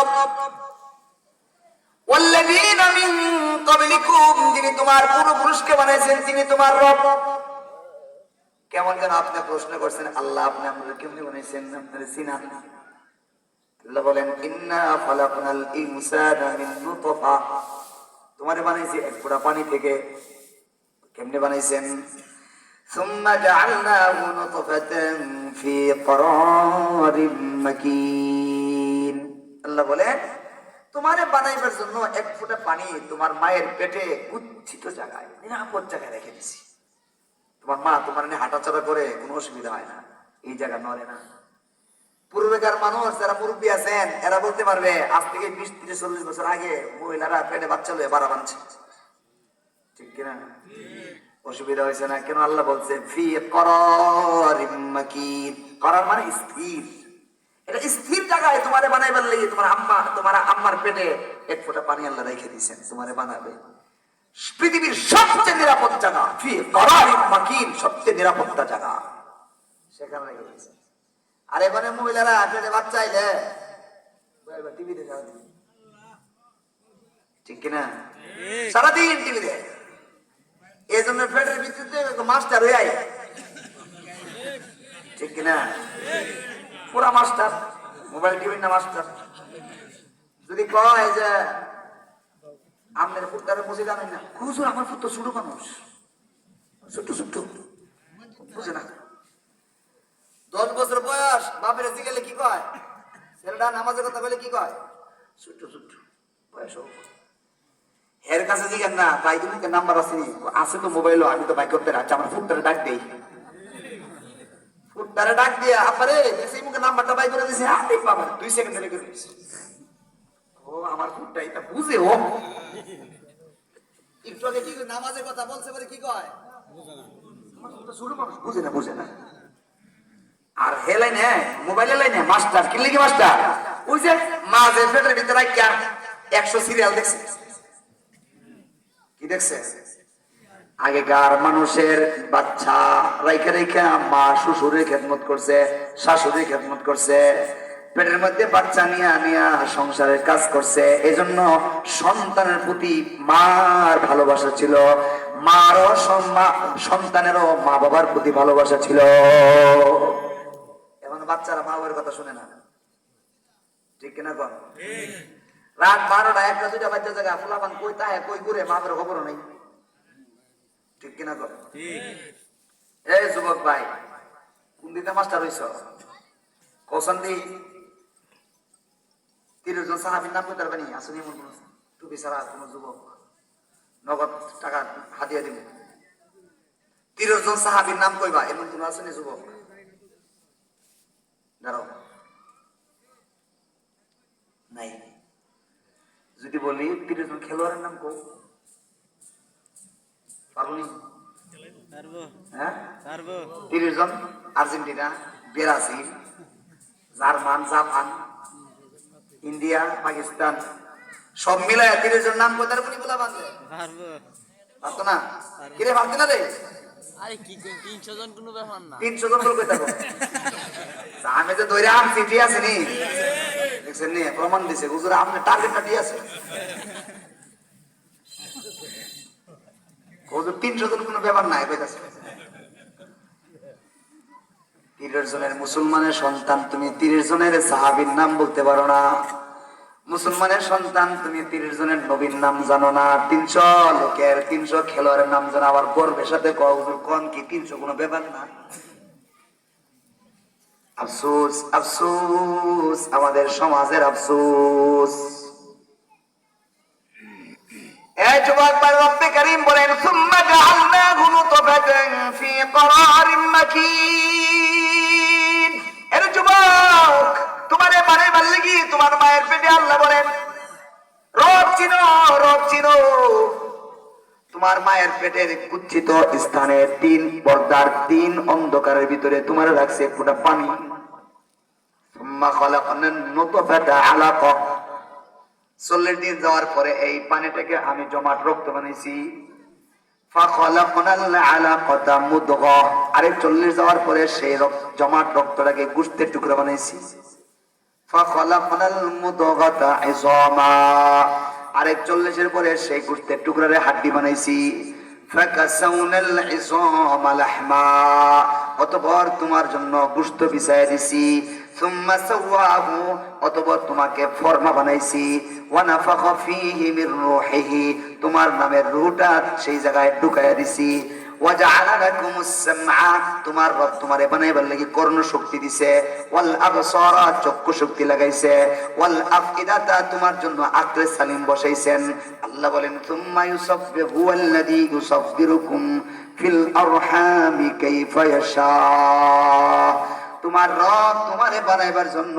রব ওয়াল্লাযীনা মিন ক্বাবলিকুম যিনি তোমার পূর্বপুরুষকে বানাইছেন তিনি তোমার রব কেমন যেন আপনি প্রশ্ন করছেন আল্লাহ আপনি আমাদের কেমনি বানাইছেন আপনার সিনান আল্লাহ বলেন ইন্না খালাকনাল ইনসানা মিন নুতফা তোমারে বানাইছি এক ফোঁটা পানি থেকে কেমনে বানাইছেন ثم جعلناه نطفة في قرار مكين আল্লাহ বলেন তোমারে বানাইবার জন্য এক ফোঁটা পানি তোমার মায়ের পেটে উচ্ছিত জায়গায়, নিরাপদ জায়গায় রেখে দিছি। তোমার মা তোমার নিয়ে হাঁটাচলা করে কোনো অসুবিধা হয় না, এই জায়গা নড়ে না। পূর্বেকার মানুষ যারা মুরব্বী আছেন, এরা বলতে পারবে, আজ থেকে বিশ, তিরিশ, চল্লিশ বছর আগে মহিলারা পেটে বাচ্চা লয়ে বাড়া বানছে। ঠিক কিনা অসুবিধা হয়েছে না? কেন আল্লাহ বলছে, ফি করার মানে স্থির। এটা স্থির জায়গায় তোমারে বানাইবার লাগে তোমার আম্মা, তোমার আম্মার পেটে এক ফোঁটা পানি আল্লাহ রেখে দিয়েছেন, তোমারে বানাবে। পৃথিবীর সবচেয়ে নিরাপদ জায়গা মাকিন, সবচেয়ে নিরাপত্তা জায়গা। সেখানে রেখে দিয়েছেন। আর এখানে মহিলারা পেটে বাচ্চা আইলে টিভি দেখে ঠিক কিনা? সারাদিন টিভি এই জন্য পেটের ভিতরে মাস্টার হয়ে আয়। ঠিক কিনা? পুরা মাস্টার। মোবাইল টিভি না মাস্টার যদি কয় যে আপনার ফুটকারে বসে জানেন না, হুজুর আমার ফুট ছোট মানুষ। ছোট্ট ছোট্ট। বুঝে না। দশ বছর বয়স, বাপের গেলে কি কয়? ছেলেটা নামাজের কথা বলে কি কয়? ছোট্ট ছোট্ট। বয়স এর কাছে জিজ্ঞেস না তাই তুমি নাম্বার আছে? আছে তো মোবাইলও, আমি তো বাইক করতে রাখছি আমার ফুটটারে ডাক দেই। ফুটটারে ডাক দিয়ে আপারে সেই মুখে নাম্বারটা বাই করে দিয়েছে আরে বাবা দুই সেকেন্ড রেখে দিয়েছে ও আমার ফুটটা এটা বুঝে ও। একটু আগে কি নামাজের কথা বলছে বলে কি কয়? বুঝে না। বুঝে না আর হে লাইনে মোবাইলে লাইনে মাস্টার কি মাস্টার? ওই যে মাঝে পেটের ভিতরে একশো সিরিয়াল দেখছে। কি দেখছে? আগেকার মানুষের বাচ্চা রাইখে রেখে মা শ্বশুরের খেদমত করছে শাশুড়ির খেদমত করছে পেটের মধ্যে বাচ্চা নিয়ে নিয়ে সংসারের কাজ করছে। এজন্য সন্তানের প্রতি মার ভালোবাসা ছিল মারও সন্তানেরও মা বাবার প্রতি ভালোবাসা ছিল। এখন বাচ্চারা মা বাবার কথা শুনে না। ঠিক কিনা কন? রাত বারোটা একটা দুইটা বাচ্চা জায়গা ফুলাবান কই তাহে কই ঘুরে মা বাবার খবর নাই। ঠিক কিনা কন এই যুবক ভাই কোন দিতে মাস্টার হইছ? কৌশল দি। তিরিশ জন সাহাবির নাম কইতে পারবেনি? আসুনি এমন কোন টুপি ছাড়া কোন যুবক। নগদ টাকা হাতিয়ে দিবে তিরিশ জন সাহাবির নাম কইবা? এমন কোন আসেনি যুবক? দাঁড়াও। নাই। যদি বলি তিরিশ জন খেলোয়াড়ের নাম কো পারবনি পারব? হ্যাঁ? তিরিশ জন Argentina Brazil German Japan India Pakistan. সব মিলায় তিরিশ জন নাম কোথায় বলি বলা বাঁধে পারব। পারতো না? কিরে ভাবতে না রে? আরে কি তিনশো জন কোনো ব্যাপার না। তিনশো জন আমি যে দৈরে আম চিঠি আছে নি দেখছেন নি? প্রমাণ দিছে হুজুর আপনি টার্গেটটা দিয়ে আছে? হুজুর তিনশো জন কোনো ব্যাপার নাই জনের মুসলমানের সন্তান, তুমি জনের সাহাবীর নাম বলতে পারো না। মুসলমানের সন্তান, তুমি জনের নবীর নাম জানো না। তিনশো লোকের, তিনশো খেলোয়াড়ের নাম জানো আবার গর্বের সাথে কোন কি তিনশো কোনো ব্যাপার না? আফসোস আফসোস, আমাদের সমাজের আফসোস। তোমারে মায়ের পেটে পেটের কুচ্ছিত স্থানে তিন পর্দার তিন অন্ধকারের ভিতরে তোমার রাখছে এক ফোঁটা পানি। সুম্মা খালাকনা চল্লিশ দিন যাওয়ার পরে এই পানিটাকে আমি জমাট রক্ত বানাইছি। আরে চল্লিশ যাওয়ার পরে সেই জমাট রক্তটাকে গুস্তের টুকরো বানাইছি। আরেক চল্লিশের পরে সেই গোস্তের টুকরারে হাড্ডি বানাইছি। অতঃপর তোমার জন্য গোস্ত বিছায় দিছি। তোমার নামের সেই জায়গায় দিছি। তোমার রব কর্ণ শক্তি দিছে। ওয়াল আবসারা, চক্ষু শক্তি লাগাইছে। ওয়াল তোমার জন্য আকলে সালিম বসাইছেন। আল্লাহ বলেন তুম্মা ইউসাব্বিহু আল্লাযী ইউসাব্বিরুকুম ফিল আরহামি কাইফা তোমার রব তোমারে বানাইবার জন্য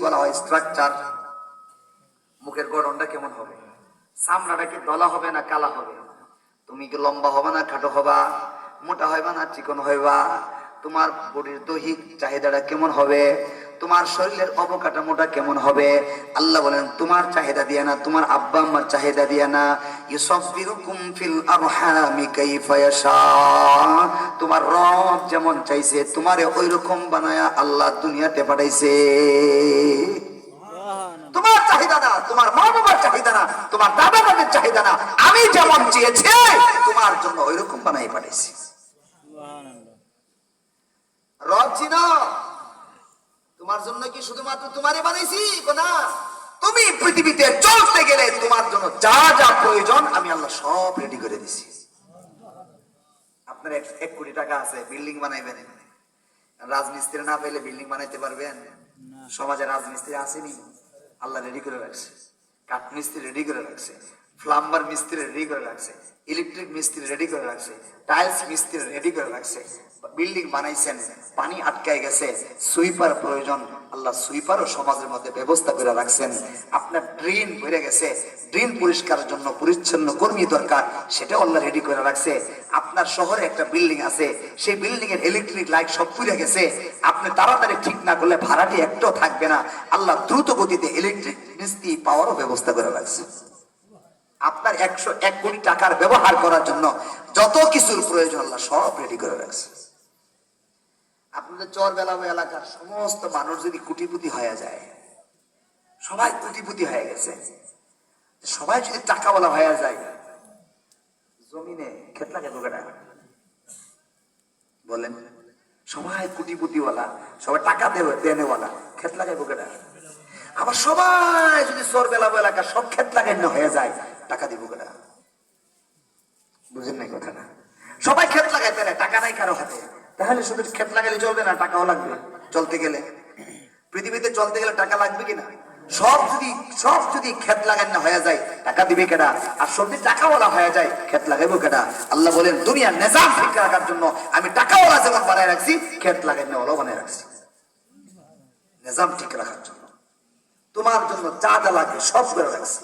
বলা হয় স্ট্রাকচার মুখের গঠনটা কেমন হবে? চামড়াটা কি দলা হবে না কালা হবে? তুমি কি লম্বা হবে না খাটো হবা? মোটা হইবা না চিকন হইবা? তোমার বডির দৈহিক চাহিদাটা কেমন হবে? তোমার শরীরের অবকাঠামোটা কেমন হবে? আল্লাহ বলেন তোমার চাহিদা দিয়ে না তোমার আব্বা আম্মার চাহিদা দিয়ে না। ইউসাফিরুকুম ফিল আরহামি কাইফা ইয়াশা। তোমার রব যেমন চাইছে তোমারে ওইরকম বানায়া আল্লাহ দুনিয়াতে পাঠাইছে। তোমার চাহিদা না তোমার মা বাবার চাহিদা না তোমার দাদা দাদের চাহিদা না। আমি যেমন চেয়েছি তোমার জন্য ওইরকম বানাই পাঠাইছি। রব চিন তোমার জন্য কি শুধুমাত্র তোমারই বানাইছি? না তুমি পৃথিবীতে চলতে গেলে তোমার জন্য যা যা প্রয়োজন আমি আল্লাহ সব রেডি করে দিছি। আপনার এক- কোটি টাকা আছে বিল্ডিং বানাইবেন রাজমিস্ত্রি না পেলে বিল্ডিং বানাইতে পারবেন? সমাজে রাজমিস্ত্রি আসেনি? আল্লাহ রেডি করে রাখছে। কাঠ মিস্ত্রি রেডি করে রাখছে। প্লাম্বার মিস্ত্রি রেডি করে রাখছে। ইলেকট্রিক মিস্ত্রি রেডি করে রাখছে। টাইলস মিস্ত্রি রেডি করে রাখছে। বিল্ডিং বানাইছেন, পানি আটকায় গেছে, সুইপার প্রয়োজন। আল্লাহ সুইপারও সমাজের মধ্যে ব্যবস্থা করে রাখছেন। আপনার ড্রেন ভরে গেছে, ড্রেন পরিষ্কারের জন্য পরিচ্ছন্ন কর্মী দরকার, সেটাও আল্লাহ রেডি করে রাখছে। আপনার শহরে একটা বিল্ডিং আছে, সেই বিল্ডিং এর ইলেকট্রিক লাইট সব পুড়ে গেছে। আপনি তাড়াতাড়ি ঠিক না করলে ভাড়াটি একটাও থাকবে না। আল্লাহ দ্রুত গতিতে ইলেকট্রিক মিস্ত্রি পাওয়ারও ব্যবস্থা করে রাখছে। আপনার একশো এক কোটি টাকার ব্যবহার করার জন্য যত কিছুর প্রয়োজন আল্লাহ সব রেডি করে রাখছে। আপনাদের চর বেলাবো এলাকার সমস্ত মানুষ যদি কুটিপুতি হয়ে যায়, সবাই কুটিপুতি হয়ে গেছে। সবাই যদি টাকাওয়ালা হয়ে যায়, জমিনে লাগে দোকানে বলেন, সবাই কুটিপুতিওয়ালা সবাই টাকা দেবে দেনেওয়ালা ক্ষেত লাগাই বোকেটা আবার সবাই যদি সর বেলাবো এলাকা সব ক্ষেত লাগাই হয়ে যায়, টাকা দিব কেটা বুঝেন নাই কথা না সবাই ক্ষেত লাগাইতে টাকা নাই কারও হাতে। তাহলে শুধু ক্ষেত লাগালে চলবে না টাকাও লাগবে চলতে গেলে পৃথিবীতে চলতে গেলে টাকা লাগবে কিনা সব যদি সব যদি ক্ষেত লাগান না হয়ে যায় টাকা দিবে কেডা আর সব যদি টাকাওয়ালা হয়ে যায় ক্ষেত লাগাইবো কেডা আল্লাহ বলেন দুনিয়ার নিজাম ঠিক রাখার জন্য আমি টাকাওয়ালা যেমন বানায় রাখছি ক্ষেত লাগাই না বানায় রাখছি নিজাম ঠিক রাখার জন্য তোমার জন্য যা যা লাগবে সব করে রাখছি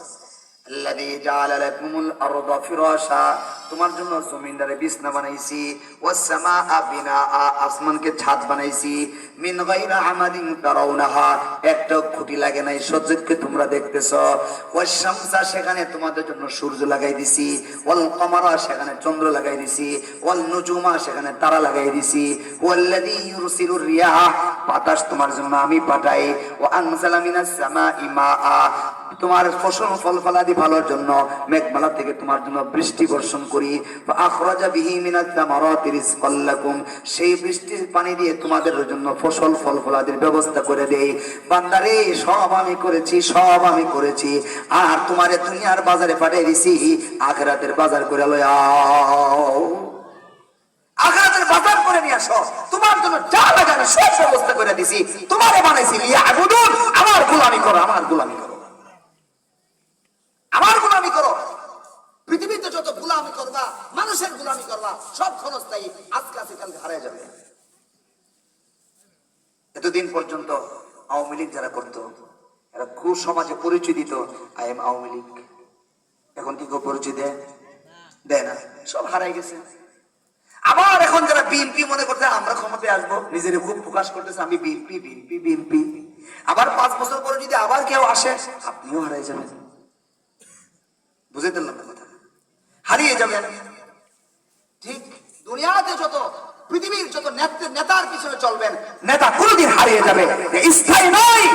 الذي جعل لكم الارض فراشا তোমার জন্য জমিনদারে বিছনা বানাইছি ওয়াস সামাআ বিনাআ, আসমানকে ছাদ বানাইছি। মিন গায়রা আমাদিন তারাউনাহা, একটা খুঁটি লাগে নাই সূর্যকে তোমরা দেখতেছো। ওয়াস শামসা, সেখানে তোমাদের জন্য সূর্য লাগাই দিছি। ওয়াল কমারা, সেখানে চন্দ্র লাগাই দিছি। ওয়াল নুজুমা, সেখানে তারা লাগাই দিছি। ওয়াল্লাযী ইউরসিলুর রিয়াহ, বাতাস তোমার জন্য আমি পাঠাই। ও আনজালা মিনাস সামাই মাআ তোমার ফসল ফল ফলাদি ভালোর জন্য মেঘমালা থেকে তোমার জন্য বৃষ্টি বর্ষণ করি। আখরাজা বিহি সেই বৃষ্টির পানি দিয়ে তোমাদের জন্য ফসল ফল ফলাদির ব্যবস্থা করে দেই। বান্দারে, সব আমি করেছি, সব আমি করেছি। আর তোমারে দুনিয়ার বাজারে পাঠিয়ে দিছি, আখরাতের বাজার করে লয়াও আখরাতের বাজার করে নিয়ে আসো। তোমার জন্য যা লাগে আমি সব ব্যবস্থা করে দিছি। তোমারে বানাইছি লিয়া আবুদুন আমার গোলামি করো আমার গোলামি করো আমার গোলামি করো পৃথিবীতে যত গোলামি করবা মানুষের গোলামি করবা সব ক্ষণস্থায়ী আজকে আছে কালকে হারিয়ে যাবে এতদিন পর্যন্ত আওয়ামী লীগ যারা করতো এরা খুব সমাজে পরিচয় দিত আই এম আওয়ামী লীগ এখন কি কেউ পরিচয় দেয়? দেয় না। সব হারাই গেছে। আবার এখন যারা বিএনপি মনে করতে আমরা ক্ষমতায় আসব। নিজের খুব প্রকাশ করতেছে, আমি বিএনপি বিএনপি বিএনপি আবার পাঁচ বছর পরে যদি আবার কেউ আসে, আপনিও হারাই যাবেন। বুঝে দিলাম কথা হারিয়ে যাবেন। ঠিক? দুনিয়াতে যত পৃথিবীর যত নেত্র- নেতার পিছনে চলবেন, নেতা কোনোদিন হারিয়ে যাবে। স্থায়ী নয়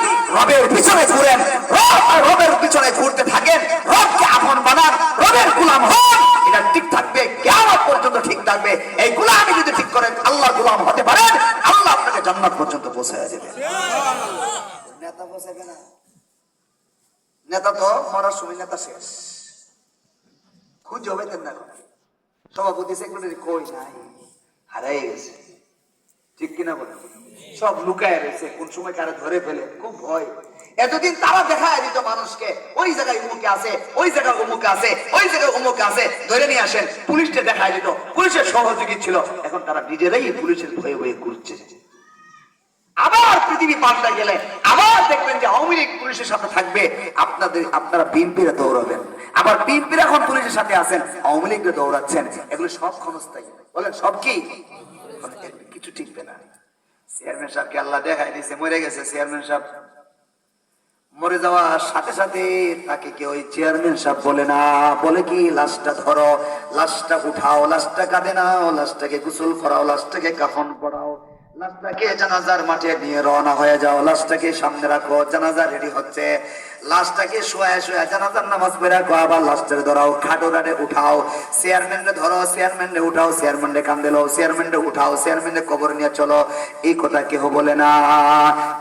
রবের পিছনে ঘুরেন। রব আর রবের পিছনে ঘুরতে থাকেন। রবকে আপন বানান। রবের গুলাম হন। এটা ঠিক থাকবে কেমন পর্যন্ত ঠিক থাকবে। এই গুলামি যদি ঠিক করেন আল্লাহ গুলাম হতে পারেন। আল্লাহ আপনাকে জান্নাত পর্যন্ত পৌঁছে যাবে নেতা পৌঁছাবে না নেতা তো মরার সময় নেতা শেষ। খুঁজে হবে না। সভাপতি সেক্রেটারি কই নাই? হারাই গেছে। ঠিক কিনা বলে সব লুকায় রয়েছে, কোন সময় কারে ধরে ফেলে, খুব ভয়। এতদিন তারা দেখায় দিত মানুষকে, ওই জায়গায় উমুকে আছে, ওই জায়গায় উমুকে আছে, ওই জায়গায় উমুকে আছে, ধরে নিয়ে আসেন, পুলিশকে দেখায় দিত। পুলিশের সহযোগী ছিল। এখন তারা নিজেরাই পুলিশের ভয়ে ভয়ে ঘুরছে। আবার পৃথিবী পাল্টা গেলে আবার দেখবেন যে আওয়ামী লীগ পুলিশের সাথে থাকবে। আপনাদের আপনারা বিএনপিরা দৌড়াবেন। আবার বিএনপির এখন পুলিশের সাথে আছেন, আওয়ামী লীগরা দৌড়াচ্ছেন। এগুলো সব ক্ষণস্থায়ী। বলেন, সব কি? কিছু ঠিকবে না। চেয়ারম্যান সাহেবকে আল্লাহ দেখায় দিয়েছে মরে গেছে চেয়ারম্যান সাহেব। মরে যাওয়ার সাথে সাথে তাকে কেউ ওই চেয়ারম্যান সাহেব বলে না? বলে কি, লাশটা ধরো, লাশটা উঠাও, লাশটা কাঁদে নাও, লাশটাকে গোসল করাও, লাশটাকে কাফন পরাও। লাশটাকে জানাজার মাঠে নিয়ে রওনা হয়ে যাও। লাশটাকে সামনে রাখো, জানাজা রেডি হচ্ছে। লাশটাকে শোয়া শোয়া জানাজার নামাজ পড়ে রাখো, আবার লাশটারে ধরাও। উঠাও। চেয়ারম্যানরে ধরো চেয়ারম্যানরে উঠাও চেয়ারম্যানরে চেয়ারম্যানরে উঠাও চেয়ারম্যানরে কবর নিয়ে চলো। এই কথা কেহ বলে না।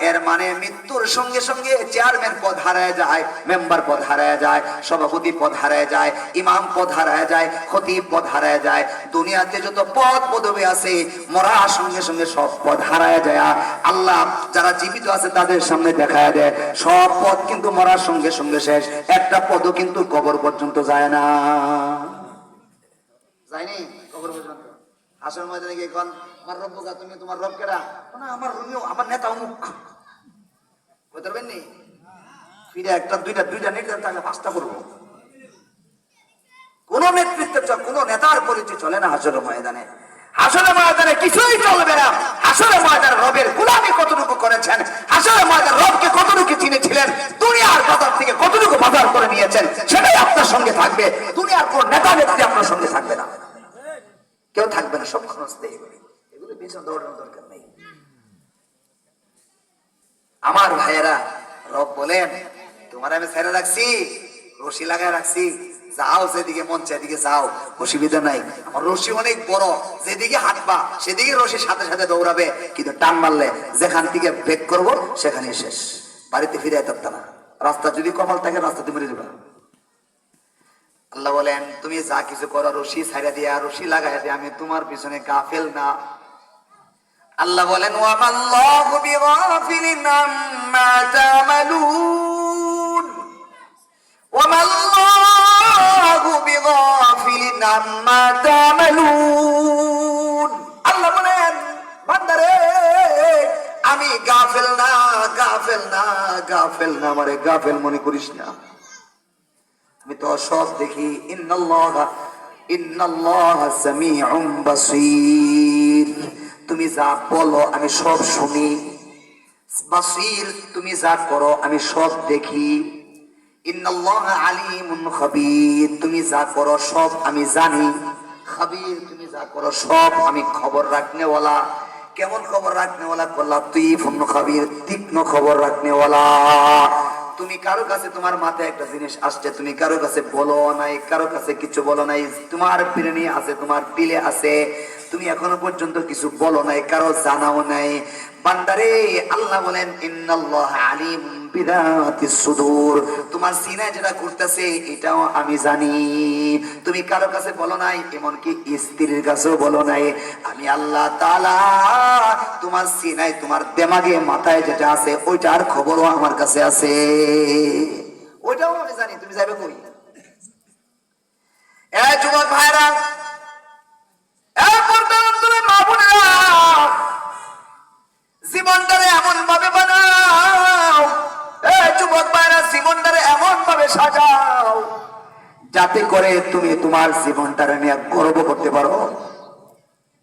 এর মানে মৃত্যুর সঙ্গে সঙ্গে চেয়ারম্যান পদ হারায় যায়, মেম্বার পদ হারায় যায়, সভাপতি পদ হারায় যায়, ইমাম পদ হারায় যায়, খতিব পদ হারায় যায়। দুনিয়াতে যত পদ পদবি আছে, মরার সঙ্গে সঙ্গে সব পদ হারায় যায়। আল্লাহ যারা জীবিত আছে তাদের সামনে দেখায় দেয়। সব পদ কিন্তু মরার সঙ্গে সঙ্গে শেষ। একটা পদও কিন্তু কবর পর্যন্ত যায় না। যায়নি? কবর পর্যন্ত। আসল ময়দানে গিয়ে কোন, আমার রব বোকা তুমি তোমার রব কেডা? না, আমার রুমিও আমার নেতা অমুক। বুঝতে পারবেন নি? ফিরে একটা, দুইটা দুইটা নেতা তাহলে পাঁচটা করব। কোন নেতৃত্ব চ- কোন নেতার পরিচয় চলে না হাসর ময়দানে। হাসর ময়দানে কিছুই চলবে না। হাসর ময়দানে রবের গুলামি কতটুকু করেছেন? হাসর ময়দান রবকে কতটুকু চিনেছিলেন? দুনিয়ার বাজার থেকে কতটুকু বাজার করে নিয়েছেন? সেটাই আপনার সঙ্গে থাকবে। দুনিয়ার কোন নেতা নেত্রী আপনার সঙ্গে থাকবে না। কেউ থাকবে না, সব খরচ দিয়ে এগুলো পিছন দৌড়ানোর দরকার নেই। আমার ভাইয়েরা রব বলেন, তোমার আমি ছেড়ে রাখছি, রশি লাগায় রাখছি যাও যেদিকে মন চায় এদিকে যাও অসুবিধা নাই। আমার রশি অনেক বড়, যেদিকে হাঁটবা, সেদিকে রশির সাথে সাথে দৌড়াবে। কিন্তু টান মারলে যেখান থেকে বেক করব সেখানে শেষ। বাড়িতে ফিরে যেতে না রাস্তা যদি কপাল থাকে, রাস্তাতে মরে যাবে। আল্লাহ বলেন, তুমি যা কিছু করো, রশি ছাইড়া দিয়া, রশি লাগাই দিয়ে, আমি তোমার পিছনে গাফেল না। আল্লাহ বলেন, ওয়ামাল্লাহু বিগাফিলিন আম্মা তা'মালুন। ওয়ামাল্লাহু আল্লাহ বলেন, বান্দারে, আমি গাফেল না গাফেল না গাফেল না, আমারে গাফেল মনে করিস না। আমি তো সব দেখি, ইন্নাল্লাহ ইন্নাল্লাহ সামিউম বাসীর। তুমি যা বলো, আমি সব শুনি। বাসীর, তুমি যা করো, আমি সব দেখি। তুমি যা করো সব আমি জানি। খাবীর, তুমি যা করো সব আমি খবর রাখনেওয়ালা। কেমন খবর রাখনেওয়ালা তুই ফোন খাবির, তীক্ষ্ণ খবর রাখনেওয়ালা। তুমি কারও কাছে তোমার মাথায় একটা জিনিস আসছে, তুমি কারও কাছে বলো নাই, কারও কাছে কিছু বলো নাই, তোমার প্রেমে আছে, তোমার দিলে আছে। তুমি এখনও পর্যন্ত কিছু বলো নাই, কারও জানাও নাই। বান্দারে, আল্লাহ বলেন, ইন্নাল্লাহ আলিম বিদাতি সুদূর। তোমার সিনায় যেটা করতেছে এটাও আমি জানি। তুমি কারও কাছে বলো নাই, এমনকি স্ত্রীর কাছেও বলো নাই। আমি আল্লাহ তাআলা তোমার সিনায়, তোমার দেমাগে, মাথায় যেটা আছে, ওইটার খবরও আমার কাছে আছে। ওইটাও আমি জানি, তুমি যাবে কই? এ যুবক ভাইরা, এ পর্দার জীবনটারে এমন ভাবে বানাও যুবক ভাইরা, জীবনটারে এমন ভাবে সাজাও, যাতে করে তুমি তোমার জীবনটারে নিয়ে গর্ব করতে পারো।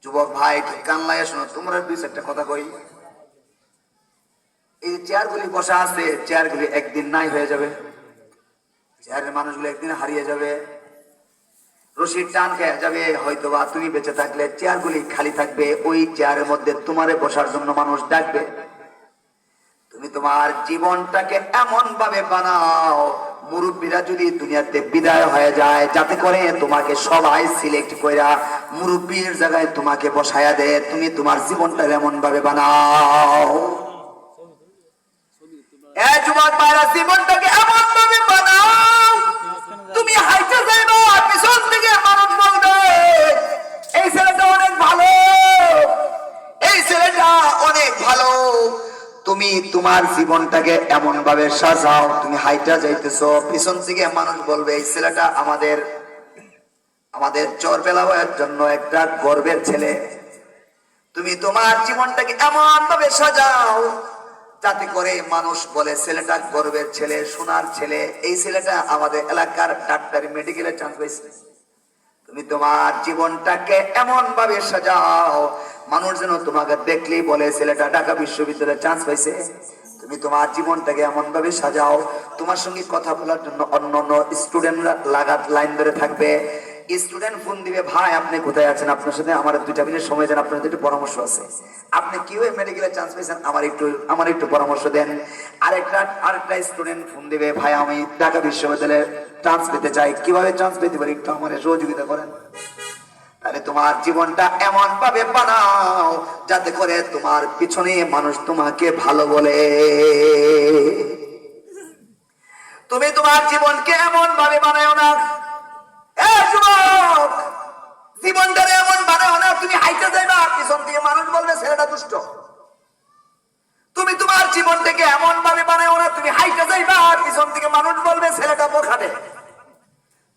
যুবক ভাই, একটু কান লাগে শোনো, তোমরা দুই চারটা কথা কই। এই চেয়ারগুলি বসা আছে, চেয়ারগুলি একদিন নাই হয়ে যাবে। চেয়ারের মানুষগুলো একদিন হারিয়ে যাবে। রশির টান খেয়ে যাবে তুমি বেঁচে থাকলে খালি থাকবে, ওই চেয়ারের মধ্যে তোমারে বসার জন্য মানুষ ডাকবে। তুমি তোমার জীবনটাকে এমন ভাবে বানাও, মুরব্বীরা যদি দুনিয়াতে বিদায় হয়ে যায়, যাতে করে তোমাকে সবাই সিলেক্ট কইরা মুরব্বীর জায়গায় তোমাকে বসায়া দেয়, তুমি তোমার জীবনটা এমন ভাবে বানাও জীবনটাকে এমন ভাবে বানাও, তুমি হাইটে যাইবা পিছন থেকে মানুষ বলবে এই ছেলেটা অনেক ভালো। এই ছেলেটা অনেক ভালো। তুমি তোমার জীবনটাকে এমন ভাবে সাজাও, তুমি হাইটা যাইতেছো, পিছন থেকে মানুষ বলবে, এই ছেলেটা আমাদের আমাদের চর জন্য একটা গর্বের ছেলে। তুমি তোমার জীবনটাকে এমন ভাবে সাজাও যাতে করে মানুষ বলে, ছেলেটা গর্বের ছেলে, সোনার ছেলে। এই ছেলেটা আমাদের এলাকার ডাক্তারি মেডিকেলে চান্স তুমি তোমার জীবনটাকে এমন ভাবে সাজাও। মানুষ যেন তোমাকে দেখলেই বলে, ছেলেটা ঢাকা বিশ্ববিদ্যালয়ে চান্স পাইছে। তুমি তোমার জীবনটাকে এমন ভাবে সাজাও। তোমার সঙ্গে কথা বলার জন্য অন্য অন্য স্টুডেন্টরা লাগাত লাইন ধরে থাকবে। স্টুডেন্ট ফোন দিবে, ভাই, আপনি কোথায় আছেন? আপনার সাথে আমার দুইটা মিনিট সময় দেন, আপনার একটু পরামর্শ আছে। আপনি কীভাবে মেডিকেলে চান্স পেয়েছেন আমার একটু আমার একটু পরামর্শ দেন। আরেকটা আরেকটা স্টুডেন্ট ফোন দিবে, ভাই, আমি ঢাকা বিশ্ববিদ্যালয়ে চান্স পেতে চাই। কীভাবে চান্স পেতে পারি? একটু আমার সহযোগিতা করেন। তাহলে তোমার জীবনটা এমন ভাবে বানাও, যাতে করে তোমার পিছনে মানুষ তোমাকে ভালো বলে। তুমি তোমার জীবনকে এমন ভাবে বানাও না এ যুবক জীবনটারে এমন বানাও না তুমি হাইতে যাইবা পিছন থেকে মানুষ দুষ্ট তুমি তোমার জীবনটাকে এমন ভাবে বানাও না, তুমি হাইতে যাইবা পিছন থেকে মানুষ বলবে, ছেলেটা বোখাটে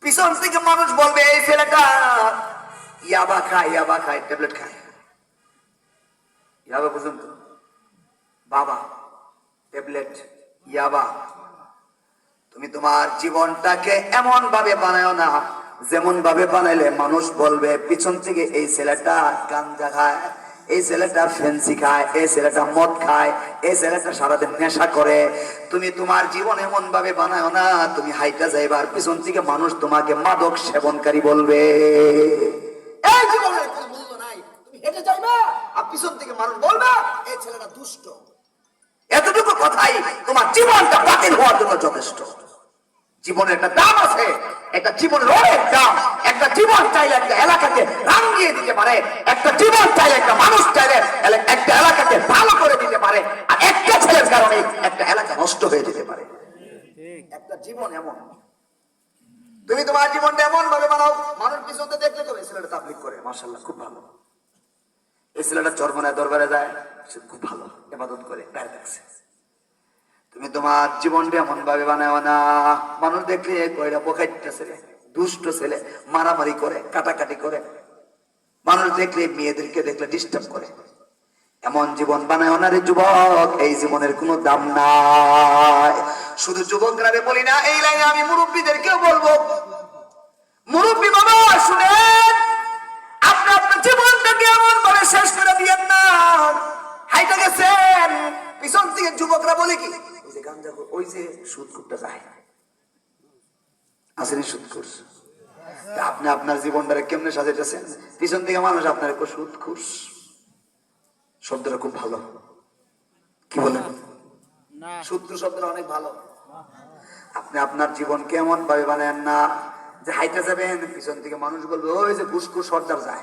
পিছন থেকে মানুষ বলবে, এই ছেলেটা ইয়াবা খায় ইয়াবা খায়, ট্যাবলেট খায়। ইয়াবা বুঝুন তো। বাবা, ট্যাবলেট, ইয়াবা। তুমি তোমার জীবনটাকে এমন ভাবে বানায় না যেমন ভাবে বানাইলে মানুষ বলবে, পিছন থেকে এই ছেলেটা গাঞ্জা খায়। এই ছেলেটা ফেন্সি খায় এই ছেলেটা মদ খায় এই ছেলেটা সারাদিন নেশা করে। তুমি তোমার জীবন এমন ভাবে বানায় না তুমি হাইটা পিছন থেকে মানুষ তোমাকে মাদক সেবনকারী বলবে। এই জীবনের কোনো মূল্য নাই। তুমি হেঁটে যাইবা আর পিছন থেকে মানুষ বলবে এই ছেলেটা দুষ্ট। এতটুকু কথাই তোমার জীবনটা বাতিল হওয়ার জন্য যথেষ্ট। জীবনের একটা দাম আছে একটা জীবনের অনেক দাম। একটা জীবন চাইলে একটা এলাকাকে রাঙিয়ে দিতে পারে, একটা জীবন চাইলে একটা মানুষ চাইলে একটা এলাকাকে ভালো করে দিতে পারে, আর একটা ছেলের কারণে একটা এলাকা নষ্ট হয়ে যেতে পারে। একটা জীবন এমন। তুমি তোমার জীবনটা এমন ভাবে বানাও, মানুষ পিছনে দেখলে তো? এই ছেলেটা তাবলিক করে মার্শাল্লাহ খুব ভালো। এই ছেলেটা চরমনায় দরবারে যায়, সে খুব ভালো এবাদত করে গায়ে লাগছে তুমি তোমার জীবনটা এমন ভাবে বানাও না, মানুষ দেখলে কয়টা বোকাইটা ছেলে দুষ্ট ছেলে মারামারি করে, কাটাকাটি করে। মানুষ দেখলে, মেয়েদেরকে দেখলে ডিস্টার্ব করে। এমন জীবন বানায় না রে যুবক, এই জীবনের কোনো দাম নাই। শুধু যুবকরা বলি না, এই লাইনে আমি মুরব্বীদেরকেও বলব। মুরব্বী বাবা, শুনেন, আপনি আপনার জীবনটাকে এমন করে শেষ করে দিয়েন না। হাইটা গেছেন। পিছন থেকে যুবকরা বলে কি, ওই যে গাঞ্জা ওই যে সুদ কুটটা যায়। আসেনি সুদ। আপনি আপনার জীবনটারে কেমনে সাজাইতেছেন? পিছন থেকে মানুষ আপনার সুদ খুশ। শব্দটা খুব ভালো। কি বলেন? না। সূত্র শব্দটা অনেক ভালো। আপনি আপনার জীবন কেমন ভাবে বানান না যে হাইতে যাবেন পিছন থেকে মানুষ বলবে ওই যে ঘুসখুর সর্দার যায়।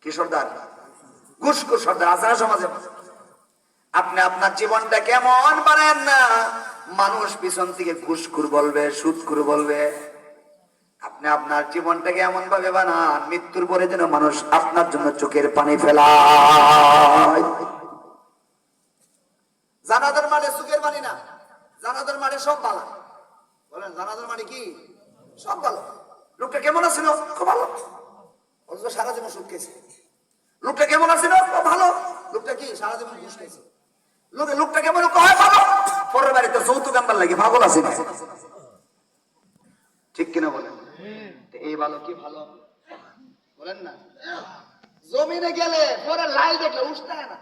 কি সর্দার? ঘুসখুর সর্দার আছে না সমাজে? আপনি আপনার জীবনটা কেমন বানান না মানুষ পিছন থেকে ঘুসখুর বলবে সুদখুর বলবে। আপনি আপনার জীবনটাকে এমন ভাবে বানান, মৃত্যুর পরে যেন মানুষ আপনার জন্য চোখের পানি ফেলায়। জানাদার মানে সুখের মানি না জানাদার মানে সব ভালো। বলেন জানাদার মানে কি? সব ভালো। লোকটা কেমন আছিল? খুব ভালো। অথচ সারা জীবন সুখ খেয়েছে। লোকটা কেমন আছিল? ও ভালো। লোকটা কি? সারা জীবন ঘুষ খেয়েছে লোকে, লোকটা কেমন কয় ভালো। পরের বাড়িতে যৌতুক আনবার লাগে পাগল আছে ঠিক কিনা বলেন? এই ভালো কি ভালো? বলেন না। জমিনে গেলে পরে লাইল দেখলে উঠতে না।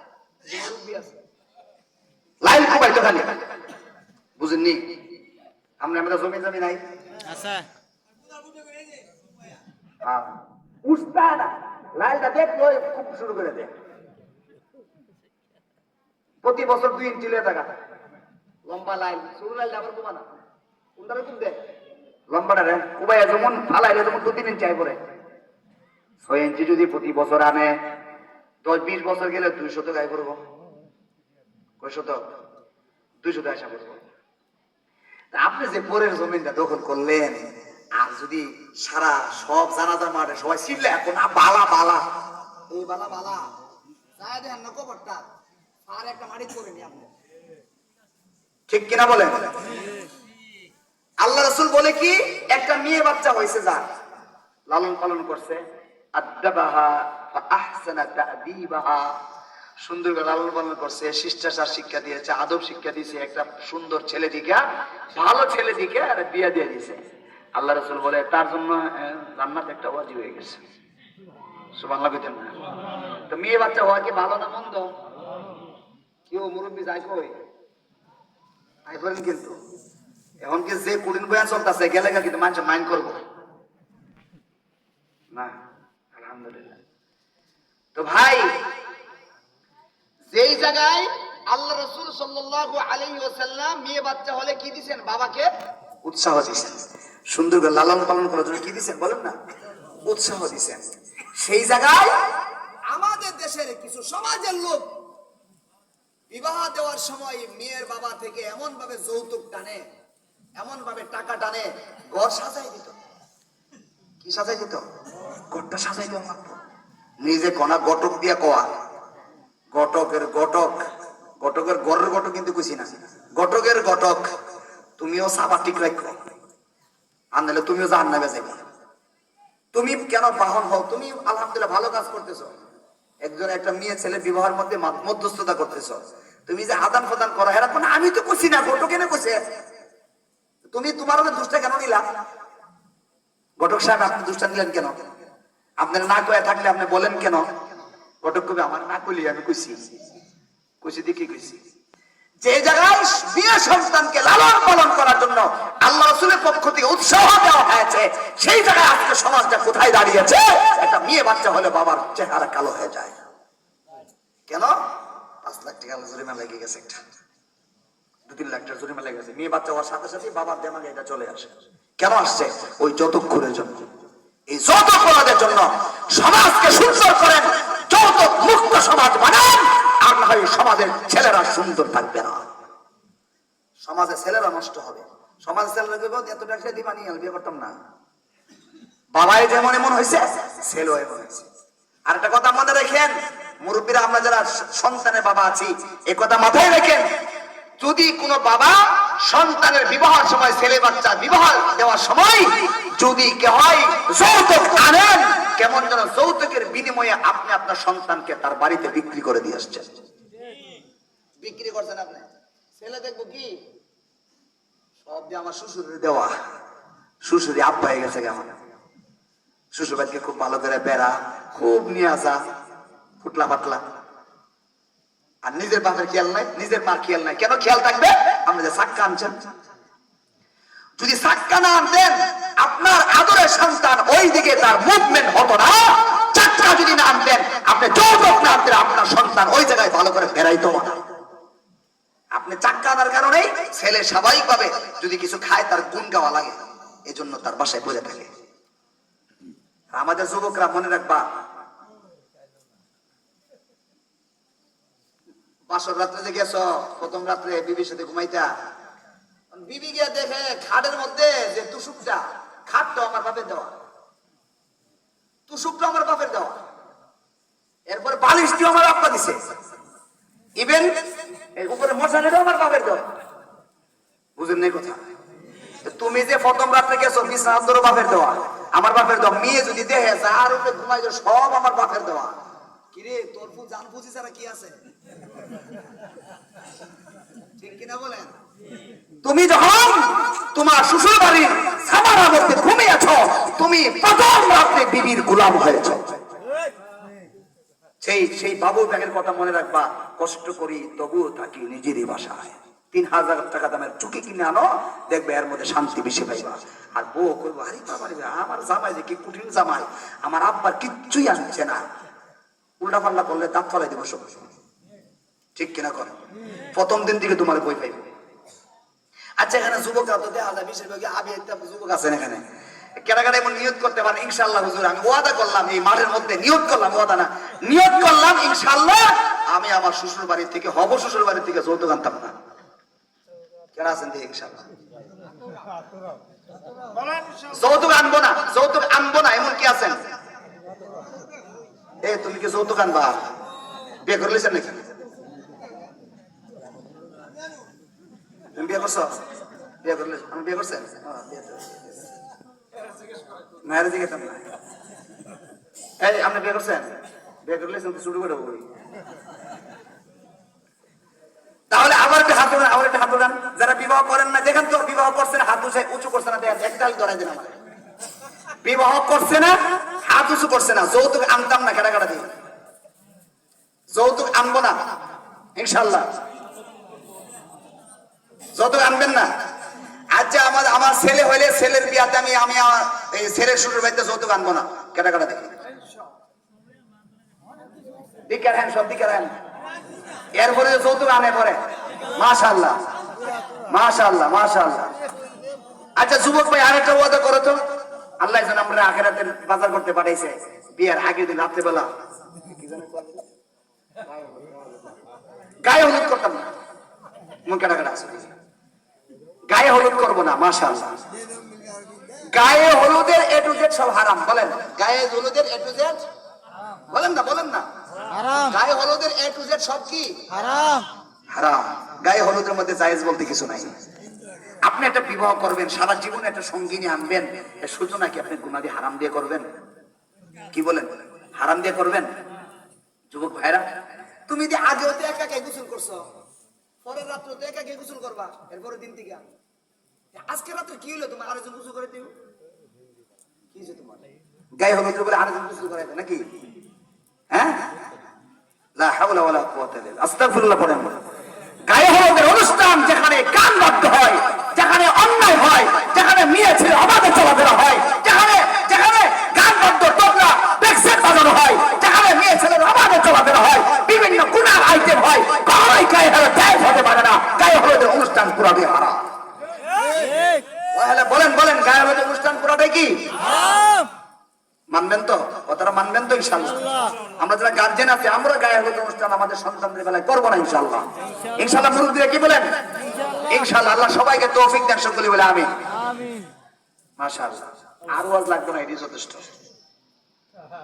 খালি। বুঝেননি? আমরা আমরা জমি জমি নাই। আচ্ছা। না। লাইলটা দেখল খুব শুরু করে প্রতি বছর দুই ইঞ্চি থাকা। লম্বা লাইন। শুরু লাইন আবার কুবা না। কোনটা রকম লম্বাটা রে যেমন ফালাইলে যেমন দু তিন ইঞ্চি আয় পরে ছয় ইঞ্চি যদি প্রতি বছর আনে দশ বিশ বছর গেলে দুই শত গায়ে করব কয় শত দুই শত আশা করব আপনি যে পরের জমিনটা দখল করলেন আর যদি সারা সব জানাজার মাঠে সবাই ছিটলে এখন বালা বালা। এই বালা বালা। দেন না কবরটা। আর একটা মাটি করে নি আপনি। ঠিক কিনা বলেন? আল্লাহ রসুল বলে কি? একটা মেয়ে বাচ্চা হয়েছে যার। লালন পালন করছে। সুন্দর করে লালন পালন করছে, শিষ্টাচার শিক্ষা দিয়েছে, আদব শিক্ষা দিয়েছে, একটা সুন্দর ছেলে দিকে, ভালো ছেলে দিকে আর বিয়া দিয়ে দিয়েছে। আল্লাহ রসুল বলে, তার জন্য জান্নাত একটা ওয়াজিব হয়ে গেছে। সুবহানাল্লাহ কইতেন না। তো মেয়ে বাচ্চা হওয়া কি ভালো না মন্দ? কেউ মুরব্বী যায় কই? আই কিন্তু। এখন কি যে কুড়িন বয়ান চলতেছে, গেলে গা কিন্তু মানুষ মাইন্ড করব। না, আলহামদুলিল্লাহ। তো ভাই, যেই জায়গায় আল্লাহ রসুল সাল্লাল্লাহু আলাইহি ওয়াসাল্লাম মেয়ে বাচ্চা হলে কি দিছেন? বাবাকে উৎসাহ দিছেন। সুন্দর করে লালন পালন করার জন্য কি দিছেন বলেন না? উৎসাহ দিছেন। সেই জায়গায় আমাদের দেশের কিছু সমাজের লোক বিবাহ দেওয়ার সময় মেয়ের বাবা থেকে এমন ভাবে যৌতুক টানে। এমন ভাবে টাকা টানে ঘর সাজাই দিত। কি সাজাই দিত? ঘরটা সাজাই লাগতো। নিজে কণা গটক দিয়া কোয়া, গটকের গটক, গটকের গরের গটক কিন্তু কুছি না। গটকের গটক, তুমিও সাবা ঠিক রাখো আর নাহলে তুমিও জাহান নামে যাবে তুমি কেন বাহন হও? তুমি আলহামদুলিল্লাহ ভালো কাজ করতেছো। একজন একটা মেয়ে ছেলে বিবাহের মধ্যে মধ্যস্থতা করতেছো। তুমি যে আদান প্রদান করো কোনো আমি তো কুছি না, গটক কেন কুছে তুমি তোমার দুষ্টা কেন নিলা? ঘটক সাহেব, আপনি দুষ্টা নিলেন কেন? আপনার না কয়ে থাকলে আপনি বলেন কেন? ঘটক কবি আমার না কইলি আমি কইছি। কইছি কি কইছি? যে জায়গায় বিয়ে সন্তানকে লালন পালন করার জন্য আল্লাহ রসুলের পক্ষ থেকে উৎসাহ দেওয়া হয়েছে, সেই জায়গায় আজকে সমাজটা কোথায় দাঁড়িয়েছে? একটা মেয়ে বাচ্চা হলে বাবার চেহারা কালো হয়ে যায়। কেন? পাঁচ লাখ টাকা জরিমা লেগে গেছে একটা। তিন লাখ টাকা জরিমা লেগে গেছে। মেয়ে বাচ্চা হওয়ার সাথে সাথে বাবার দেমাগে এটা চলে আসে। কেন আসছে? ওই জন্য। এই জন্য সমাজকে সুন্দর করেন মুক্ত সমাজ বানান, আর না হয় সমাজের ছেলেরা সুন্দর থাকবে না। সমাজের ছেলেরা নষ্ট হবে। সমাজের ছেলেরা দিবা নিয়ে বিয়ে করতাম না। বাবাই যেমন এমন হয়েছে ছেলেও এমন হয়েছে আর একটা কথা মনে রেখেন, মুরব্বীরা আমরা যারা সন্তানের বাবা আছি, এ কথা মাথায় রেখেন যদি কোনো বাবা সন্তানের বিবাহের সময় ছেলে বাচ্চা বিবাহ দেওয়ার সময় যদি কে হয় যৌতুক আনেন, কেমন যেন যৌতুকের বিনিময়ে আপনি আপনার সন্তানকে তার বাড়িতে বিক্রি করে দিয়ে আসছেন। বিক্রি করছেন আপনি? ছেলে দেখব কি? সব দিয়ে আমার শ্বশুরের দেওয়া। শ্বশুরি আব্বা হয়ে গেছে কেমন? শ্বশুর বাড়িকে খুব ভালো করে বেড়া, খুব নিয়ে আসা ফুটলা পাতলা। আর নিজের বাপের খেয়াল নাই, নিজের মার খেয়াল নাই। কেন খেয়াল থাকবে? আপনি যে সাক্কা আনছেন যদি সাক্কা না আনতেন আপনার আদরের সন্তান ওই দিকে তার মুভমেন্ট হতো না। চাক্কা যদি না আনতেন আপনি যৌতুক না আনতেন আপনার সন্তান ওই জায়গায় ভালো করে বেড়াইতো না। আপনি চাক্কা আনার কারণে ছেলে স্বাভাবিক ভাবে যদি কিছু খায় তার গুণ গাওয়া লাগে। এজন্য তার বাসায় পড়ে থাকে। আমাদের যুবকরা মনে রাখবা বাসর রাত্রে যে গেছ, প্রথম রাত্রে বিবির সাথে ঘুমাইতা। বিবি গিয়ে দেখে খাটের মধ্যে যে তুষুকটা খাটটা আমার বাপের দেওয়া। তুষুকটা আমার বাপের দেওয়া। এরপরে বালিশটিও আমার আব্বা দিছে। ইভেন উপরে মশানেরও আমার বাপের দেওয়া। বুঝেন নাই কথা? তুমি যে প্রথম রাত্রে গেছো বিছানার বাপের দেওয়া। আমার বাপের দেওয়া। মেয়ে যদি দেহে যার উপরে ঘুমাই সব আমার বাপের দেওয়া। কিরে, তোর জান বুঝি ছাড়া কি আছে? তুমি যখন তোমার শ্বশুর বাড়ির সামারার মধ্যে ঘুমিয়েছ তুমি প্রথম রাত্রে বিবির গোলাম হয়েছ। সেই সেই বাবু ব্যাগের কথা মনে রাখবা কষ্ট করি তবুও থাকি নিজেরই বাসায়। তিন হাজার টাকা দামের চুকি কিনে আনো দেখবে এর মধ্যে শান্তি বেশি পাইবা। আর বউ করব আরে বাবা রে, আমার জামাই যে কি কঠিন জামাই আমার আব্বার কিচ্ছুই আনছে না। উল্টা পাল্লা করলে দাঁত ফলাই দিব সব। ঠিক কিনা করে? প্রথম দিন থেকে তোমার বই পাইবে? আচ্ছা এখানে যুবকরা তো দেখা যায় আবি একটা যুবক আছেন এখানে? এমন করতে পারেন ইনশাল্লাহ হুজুর, আমি ওয়াদা করলাম, এই মাঠের মধ্যে করলাম, ওয়াদা না করলাম ইনশাল্লাহ আমি আমার শ্বশুর থেকে, হব শ্বশুর থেকে যৌতুক আনতাম না। আছেন দেখি ইনশাল্লাহ যৌতুক আনব না, যৌতুক আনব না, এমন কি আছেন? এ, তুমি কি যৌতুক আনবা? বিয়ে করে লিছেন নাকি? হ্যাঁ, আপনি বিয়ে করছেন? বিয়ে শুরু করে বই তাহলে আবার একটা হাত উঠান আবার একটা হাত উঠান যারা বিবাহ করেন না দেখেন তো বিবাহ করছেন হাত উঁচে উঁচু করছে না দেখেন একটাই ধরাই দিন আমার বিবাহ করছে না হাত উঁচু করছে না যৌতুক আনতাম না কেটা কেটা দিয়ে। যৌতুক আনব না ইনশাল্লাহ যৌতুক আনবেন না। আচ্ছা আমার আমার ছেলে হইলে ছেলের বিয়াতে আমি আমি আমার ছেলের শ্বশুর বাড়িতে যৌতুক আনব না। কেটা কেটা দেখি। দিকে রাখেন সব দিকে রাখেন এরপরে যৌতুক আনে পরে। মাশাল্লাহ মাশাল্লাহ মাশাল্লাহ আচ্ছা যুবক ভাই, আরেকটা ওয়াদা করো তো। আল্লাহ যেন আমরা আখেরাতের বাজার করতে পাঠাইছে। বিয়ের আগের দিন, রাত্রেবেলা। গায়ে হলুদ করতাম না। মন কাটা কাটা আছে। গায়ে হলুদ করব না মাশাল্লাহ গায়ে হলুদের এ টু জেড সব হারাম বলেন। গায়ে হলুদের এ টু জেড বলেন না বলেন না। হারাম। গায়ে হলুদের এ টু জেড সব কি? হারাম। হারাম। গায়ে হলুদের মধ্যে জায়েজ বলতে কিছু নাই। আপনি একটা বিবাহ করবেন সারা জীবনে একটা সঙ্গিনী আনবেন এর সূচনা কি আপনি গুণাদি হারাম দিয়ে করবেন? কি বলেন? হারাম দিয়ে করবেন? যুবক ভাইরা তুমি যে আগে হতে একা একা গোসল করছ পরের রাত্রে তো একা একা গোসল করবা এরপরের দিন থেকে। আজকে রাত্রে কি হলো? তোমার আরেকজন গোসল করে দিও। কি হয়েছে তোমার? গায়ে হলুদের বলে আরেকজন কিছু করাইবে নাকি? হ্যাঁ? বিভিন্ন গুণার আইটেম হয় গায়ে হলুদের অনুষ্ঠান পুরাটাই হারাম তাহলে বলেন বলেন অনুষ্ঠান পুরাটাই কি? মানবেন তো? কথাটা মানবেন তো ইনশাল্লাহ আমরা যারা গার্জেন আছে আমরা অনুষ্ঠান আমাদের সন্তানদের বেলায় করব না ইনশাল্লাহ ইনশাল্লাহ কি বলেন? ইনশাল্লাহ আল্লাহ সবাইকে তৌফিক দেন সকলে বলে আমি আমিন। মাশাআল্লাহ। আর ওয়াজ লাগবে না এটি যথেষ্ট।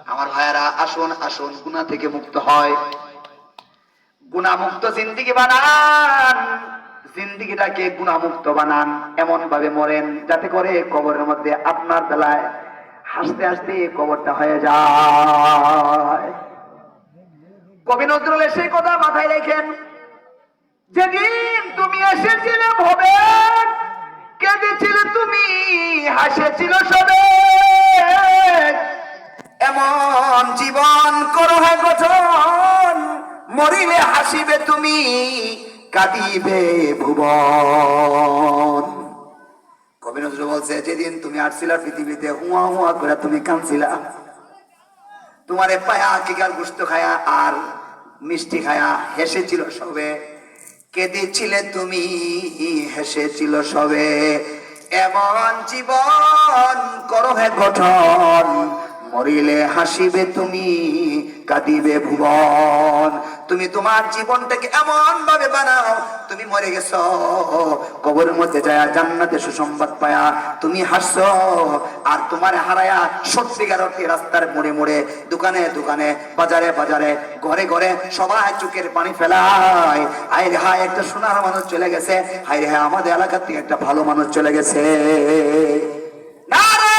আমার ভাইয়েরা আসুন আসুন গুনাহ থেকে মুক্ত হয়। গুনাহ মুক্ত জিন্দিগি বানান। জিন্দিগিটাকে গুনাহ মুক্ত বানান এমন ভাবে মরেন, যাতে করে কবরের মধ্যে আপনার বেলায় হাসতে হাসতে কবরটা হয়ে যায়। কবি নজরুলের সেই কথা মাথায় রেখেন, যেদিন তুমি এসেছিলে ভবে, কেঁদেছিলে তুমি, হাসেছিল সবে। এমন জীবন করো হে গঠন মরিলে হাসিবে তুমি কাঁদিবে ভুবন। কবি নজরুল বলছে, যেদিন তুমি আসছিলা পৃথিবীতে, হুয়া হুয়া করে তুমি কাঁদছিলা। তোমারে পায়া কিকার গুস্ত খায়া আর মিষ্টি খায়া হেসেছিল সবে। কেঁদেছিলে তুমি, হেসেছিল সবে। এমন জীবন করো হে গঠন, মরিলে হাসিবে তুমি কাঁদিবে ভুবন। তুমি তোমার জীবনটাকে এমন ভাবে বানাও, তুমি মরে গেছ। কবরের মধ্যে যায় জান্নাতে সুসংবাদ পায়া তুমি হাসছ, আর তোমার হারায়া সত্যিকার অর্থে রাস্তার মোড়ে মোড়ে, দোকানে দোকানে, বাজারে বাজারে, ঘরে ঘরে সবাই চোখের পানি ফেলায়। আয় হায়, একটা সোনার মানুষ চলে গেছে। হাই রে হায়, আমাদের এলাকার থেকে একটা ভালো মানুষ চলে গেছে। না রে